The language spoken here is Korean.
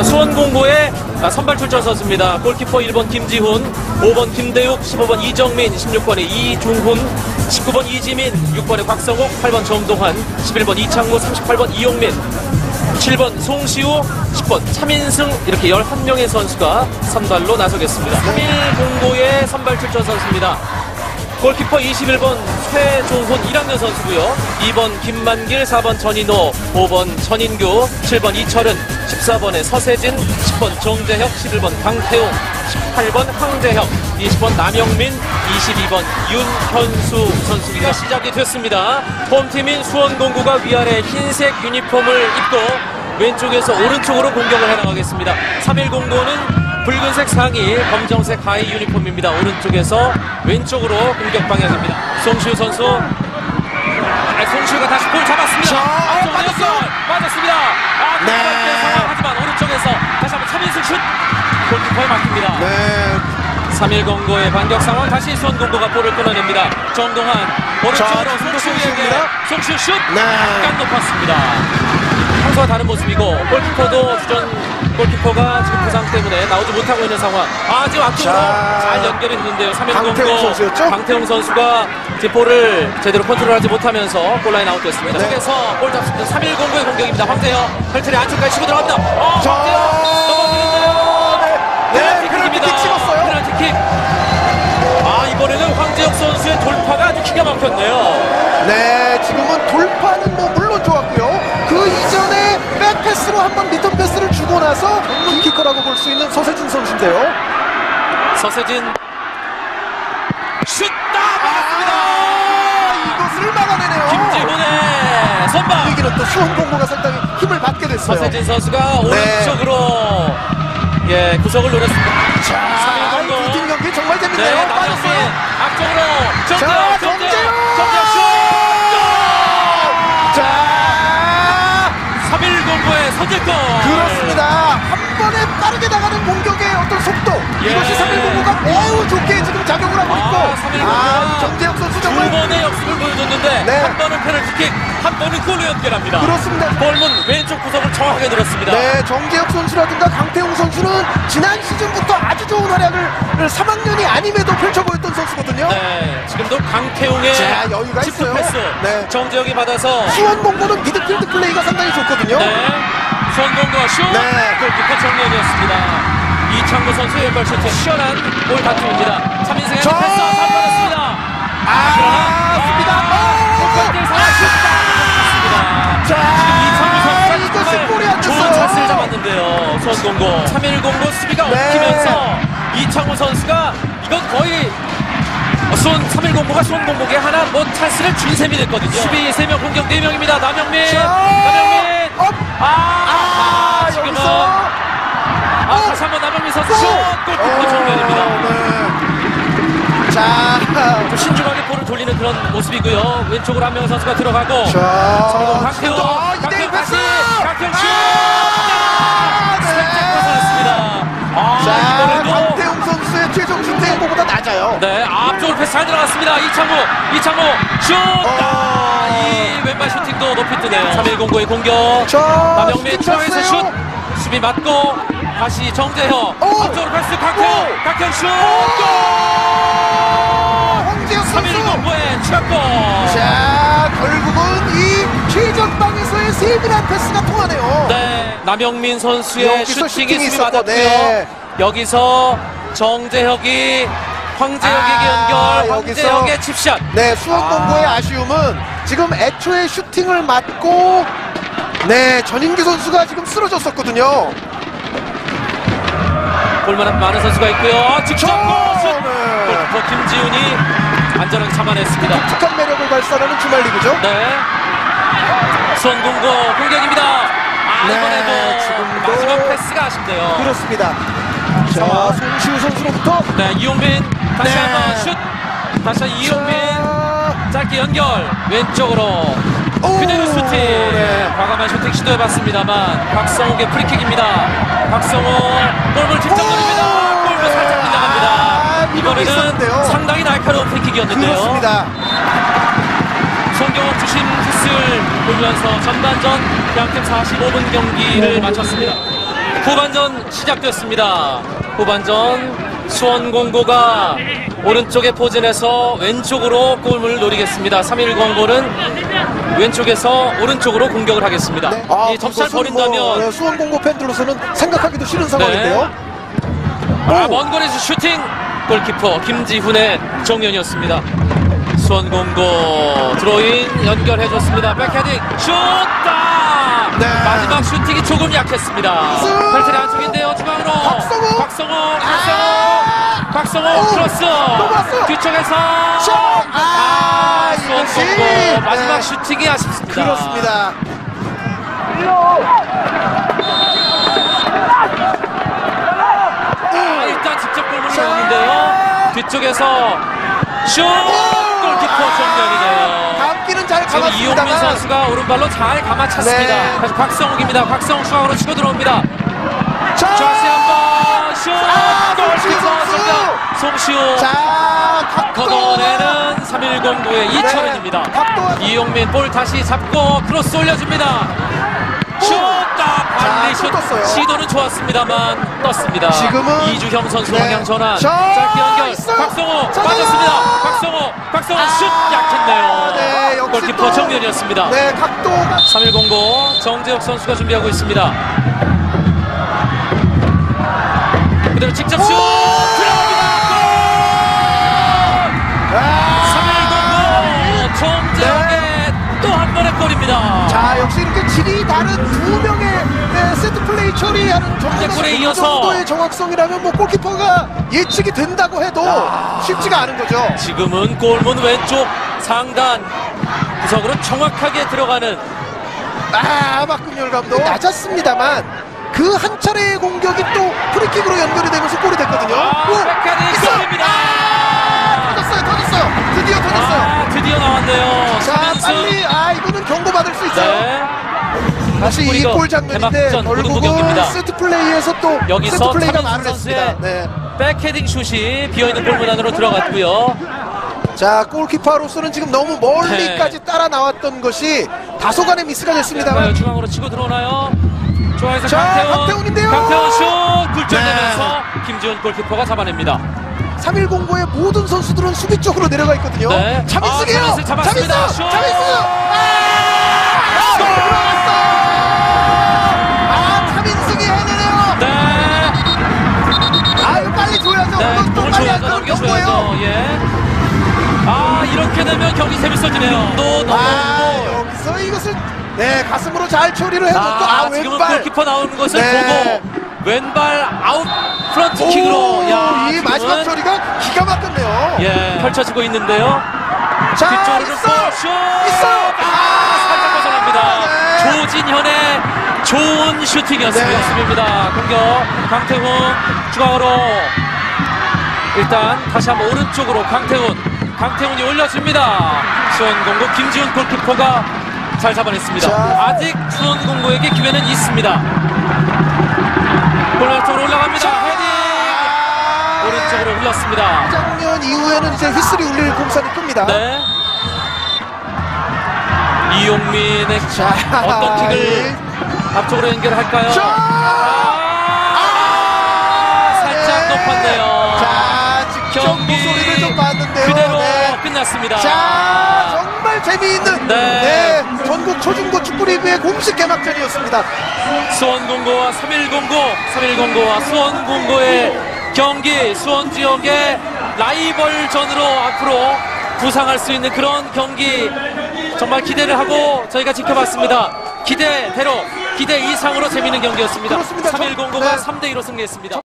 수원공고의 선발 출전 선수입니다. 골키퍼 1번 김지훈, 5번 김대욱, 15번 이정민, 16번에 이중훈, 19번 이지민, 6번에 곽성욱, 8번 정동환, 11번 이창무, 38번 이용민, 7번 송시우, 10번 차민승 이렇게 11명의 선수가 선발로 나서겠습니다. 3일 공고의 선발 출전 선수입니다. 골키퍼 21번 최종훈 1학년 선수고요. 2번 김만길, 4번 전인호, 5번 전인규, 7번 이철은, 14번에 서세진, 10번 정재혁, 11번 강태웅, 18번 황재혁, 20번 남영민, 22번 윤현수 선수가 시작이 됐습니다. 홈팀인 수원공구가 위아래 흰색 유니폼을 입고 왼쪽에서 오른쪽으로 공격을 해나가겠습니다. 3.1공고는 붉은색 상의, 검정색 하의 유니폼입니다. 오른쪽에서 왼쪽으로 공격 방향입니다. 송시우 선수. 아, 송시우가 다시 볼 잡았습니다. 자, 빠졌어요. 연결 빠졌습니다. 아, 네. 네. 상황 하지만 오른쪽에서 다시 한번 차민승 슛. 골키퍼에 막힙니다. 네. 3.1공고의 반격 상황 다시 수원공고가 볼을 끊어냅니다. 정동환 오른쪽으로 송시우입니다. 송시우 슛 네. 약간 높았습니다. 평소와 다른 모습이고 골키퍼도 주전 골키퍼가 지금 부상 때문에 나오지 못하고 있는 상황. 아 지금 앞쪽으로 자, 잘 연결이 됐는데요. 3.1공고 강태웅 선수였죠? 강태웅 선수가 볼을 제대로 컨트롤하지 못하면서 골라인 아웃됐습니다. 네. 속에서 볼 잡습니다. 3.1공고의 공격입니다. 황재혁 펠트리 안쪽까지 치고 들어갑니다. 어, 자, 황재혁 기가 막혔네요. 네, 지금은 돌파는 뭐 물론 좋았고요. 그 이전에 백패스로 한번 리턴 패스를 주고 나서 전문 키커라고 볼 수 있는 서세진 선수인데요. 서세진 슛 아, 따맞았습니다. 이것을 막아내네요. 김지훈의 선방. 분위기는 또 수원 공고가 상당히 힘을 받게 됐어요. 서세진 선수가 네. 오른쪽으로 예 구석을 노렸습니다. 자, 공고. 이두팀 경기 정말 재밌네요. 네, 빠졌어요. 앞쪽으로 자, 정재 혁, 정재혁, 정재혁! 정재혁 슛! 자, 3일 공고의 선제골. 그렇습니다. 한 번에 빠르게 나가는 공격의 어떤 속도 예. 이것이 3.1공고가 매우 좋게 네. 한 번은 페널티킥, 한 번은 골로 연결합니다. 그렇습니다. 골문 왼쪽 구석을 정확하게 늘었습니다. 네, 정재혁 선수라든가 강태웅 선수는 지난 시즌부터 아주 좋은 활약을 3학년이 아님에도 펼쳐 보였던 선수거든요. 네, 지금도 강태웅의 자, 여유가 있어요. 패스. 네. 정재혁이 받아서 수원 공고는 미드필드 플레이가 상당히 좋거든요. 네. 선공과 슛. 네. 골키퍼 정면이었습니다. 이창구 선수의 왼발 슈트 시원한 골 다툼입니다. 차민승의 저- 패스 잡아냈습니다. 아, 습니다 골 3선 공고 3일 공고 수비가 네. 엉키면서 이창호 선수가 이건 거의 손 3.1공고가 손 공고에 하나 뭐 찬스를 준 셈이 됐거든요. 수비 3명 공격 4명입니다. 남영민. 남영민. 업! 아, 아, 아 지금은 아, 다시 한번 남영민 선수 골키퍼 어, 정면입니다. 네. 자, 신중하게 볼을 돌리는 그런 모습이고요. 왼쪽으로 한명 선수가 들어가고 자, 자 황태호. 네, 앞쪽으로 패스 잘 들어갔습니다. 이창무, 이창무 슛! 아, 이 왼발 슈팅도 높이 뜨네요. 3.1공고의 공격. 자, 남영민 중앙에서 슛! 수비 맞고 다시 정재혁 오! 앞쪽으로 패스 오! 강태웅 슛! 선수. 3.1공고의 추가골! 자, 결국은 이 최전방에서의 세밀한 패스가 통하네요. 네, 남영민 선수의 슈팅이 슈팅이 수비 맞았고요. 네. 여기서 정재혁이 황재혁에게 아, 연결. 황재혁의 칩샷. 네, 수원공고의 아... 쉬움은 지금 애초에 슈팅을 맞고 네, 전인기 선수가 지금 쓰러졌었거든요. 볼만한 많은 선수가 있고요. 직접 저- 골 슛! 네. 골키퍼 김지훈이 안전하게 참아냈습니다. 독특한 매력을 발산하는 주말 리그죠. 네. 수원공고 공격입니다. 아, 네, 이번에도 지금도- 마지막 패스가 아쉽네요. 그렇습니다. 자, 송시우 선수로부터 네, 이용민 다시 네. 한번 슛. 다시 한번 이용민. 자, 짧게 연결 왼쪽으로 오, 그대로 슈팅 네. 과감한 슈팅 시도해봤습니다 박성욱의 프리킥입니다 박성욱 골을 직접 오! 노립니다 골도 살짝 아, 빗나갑니다 있었는데요. 이번에는 상당히 날카로운 프리킥이었는데요 그렇습니다. 송경욱 주심 휘슬 돌면서 전반전 양팀 45분 경기를 마쳤습니다 후반전 시작됐습니다. 후반전 수원공고가 오른쪽에 포진해서 왼쪽으로 골문을 노리겠습니다. 3.1공고는 왼쪽에서 오른쪽으로 공격을 하겠습니다. 네. 아, 이 그것은 벌인다면 뭐, 네, 수원공고 팬들로서는 생각하기도 싫은 상황인데요. 아, 오. 먼 거리에서 슈팅 골키퍼 김지훈의 정면이었습니다. 수원공고 드로인 연결해줬습니다. 백헤딩 슛다 네. 마지막 슈팅이 조금 약했습니다. 슛! 펠트리 안쪽인데요 중앙으로 박성호! 박성호 아! 박성호 오! 크로스. 뒤쪽에서 슛! 아, 이것이 수원공고 마지막 네. 슈팅이 아쉽습니다. 그렇습니다. 아, 일단 직접 골문을 자. 넣었는데요. 뒤쪽에서 슛! 골키퍼 정면이네요. 감기는 잘 지금 이용민 감았습니다만 선수가 오른발로 잘 감아찼습니다. 네. 다시 박성욱입니다. 박성욱 중앙으로 치고 들어옵니다. 자, 다시 한번 슛! 아, 송시우 골키퍼 선수! 정면 송시우 자, 각도. 걷어내는 3.1공구의 이철현입니다. 네, 이용민 볼 다시 잡고 크로스 올려줍니다. 슛! 딱 발리 자, 슛 떴어요. 시도는 좋았습니다.만 떴습니다. 지금은 이주형 선수 네. 방향 전환 자, 짧게 연결 있어요. 박성호 자, 빠졌습니다. 자. 박성호 박성호 아, 슛 약했네요. 네, 역시 골키퍼 또- 정면이었습니다. 네, 각도가 3109 정재혁 선수가 준비하고 있습니다. 그대로 직접 슛 들어갑니다. 아, 319 정재혁의 또 한 번의 골입니다. 자, 역시 이렇게 질이 다른 두 명의 네, 세트 플레이 처리하는 정도의 이어서. 정확성이라면 뭐 골키퍼가 예측이 된다고 해도 쉽지가 않은 거죠. 지금은 골문 왼쪽 상단 구석으로 정확하게 들어가는 아, 박금열 감독 낮았습니다만 그 한 차례의 공격이 또 프리킥으로 연결이 되면서 골이 됐거든요. 아, 있어! 골입니다. 아, 터졌어요, 터졌어요. 드디어 터졌어요. 아, 드디어 나왔네요. 자. 빨리 아 이거는 경고 받을 수 있어요. 네. 다시 이 골 장면인데 결국은. 세트 플레이에서 또 여기서 세트 플레이가. 선수의 네. 백헤딩 슛이 비어있는 골문 안으로 들어갔고요. 자 골키퍼로서는 지금 너무 멀리까지 네. 따라 나왔던 것이 다소간의 미스가 됐습니다만 과연 중앙으로 치고 들어오나요? 중앙에서 자, 강태훈. 강태훈인데요. 강태훈 슛 굴절되면서 네. 김지훈 골키퍼가 잡아냅니다. 3.1공고의 모든 선수들은 수비 쪽으로 내려가 있거든요. 네. 차민승이에요. 아, 차민승 잡았습니다. 경고예요. 넘겨줘야죠. 예. 아, 이렇게 되면 경기 재밌어지네요. 또 넘어오고. 아, 여기서 이것을 네 가슴으로 잘 처리를 해놓고 아, 아, 지금은 왼발 골키퍼 나오는 것을 네. 보고 왼발 아웃 프런트 오, 킥으로 야, 이 마지막 처리가 기가 막혔네요. 예, 펼쳐지고 있는데요. 자, 뒤쪽으로 있어, 볼 슛! 있어. 아, 살짝 벗어납니다. 네. 조진현의 좋은 슈팅이었습니다. 네. 공격 강태훈 중앙으로 일단 다시 한번 오른쪽으로 강태훈 강태훈이 올려줍니다. 수원공고 김지훈 골키퍼가 잘 잡아냈습니다. 자. 아직 수원공고에게 기회는 있습니다. 골 쪽으로 올라갑니다. 헤딩 아, 오른쪽으로 흘렀습니다. 장면 이후에는 이제 휘슬이 울릴 공산이 큽니다. 네. 이용민의 자, 어떤 킥을 이- 앞쪽으로 연결할까요? 자, 아, 살짝 네. 높았네요. 경기 소리를 좀 봤는데요. 그대로 네. 끝났습니다. 자, 정말 재미있는 네. 네, 전국 초중고 축구리그의 공식 개막전이었습니다. 수원공고와 3109, 3109와 수원공고의 경기, 수원 지역의 라이벌전으로 앞으로 부상할 수 있는 그런 경기 정말 기대를 하고 저희가 지켜봤습니다. 기대대로, 기대 이상으로 재밌는 경기였습니다. 그렇습니다. 3109가 네. 3대 2로 승리했습니다.